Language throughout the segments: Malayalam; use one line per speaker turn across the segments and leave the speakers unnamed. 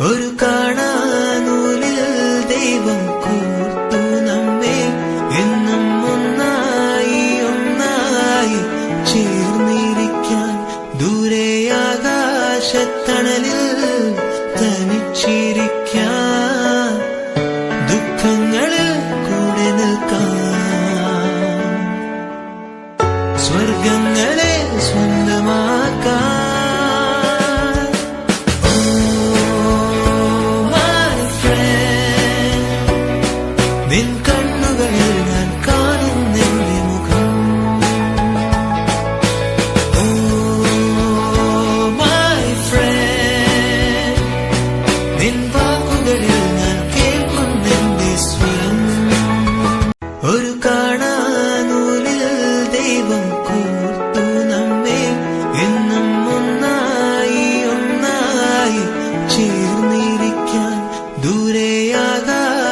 ഒരു കാണാനൂലിൽ ദൈവം കൂർത്തു നമ്മെ. എന്നും ഒന്നായി ഒന്നായി ചേർന്നിരിക്കാൻ ദൂരെ ആകാശത്തണലിൽ തനിച്ചിരിക്കാൻ.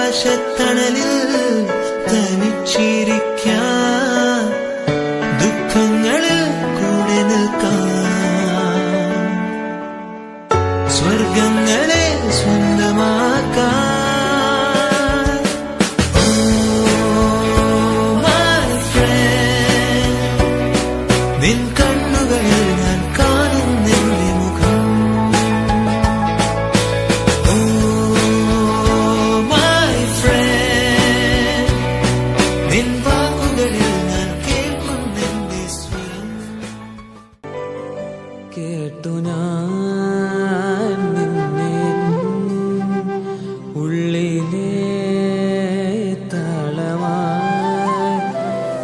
ആകാശത്തണലിൽ തനിച്ചിരിക്കാൻ. ഓർത്തു ഞാൻ
നിന്നെ. ഉള്ളിലെ താളമായി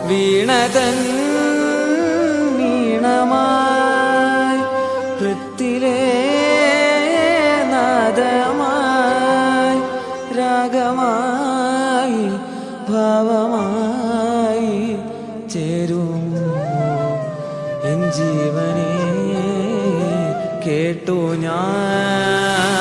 വീണതന്നെ കേട്ടു ഞാൻ.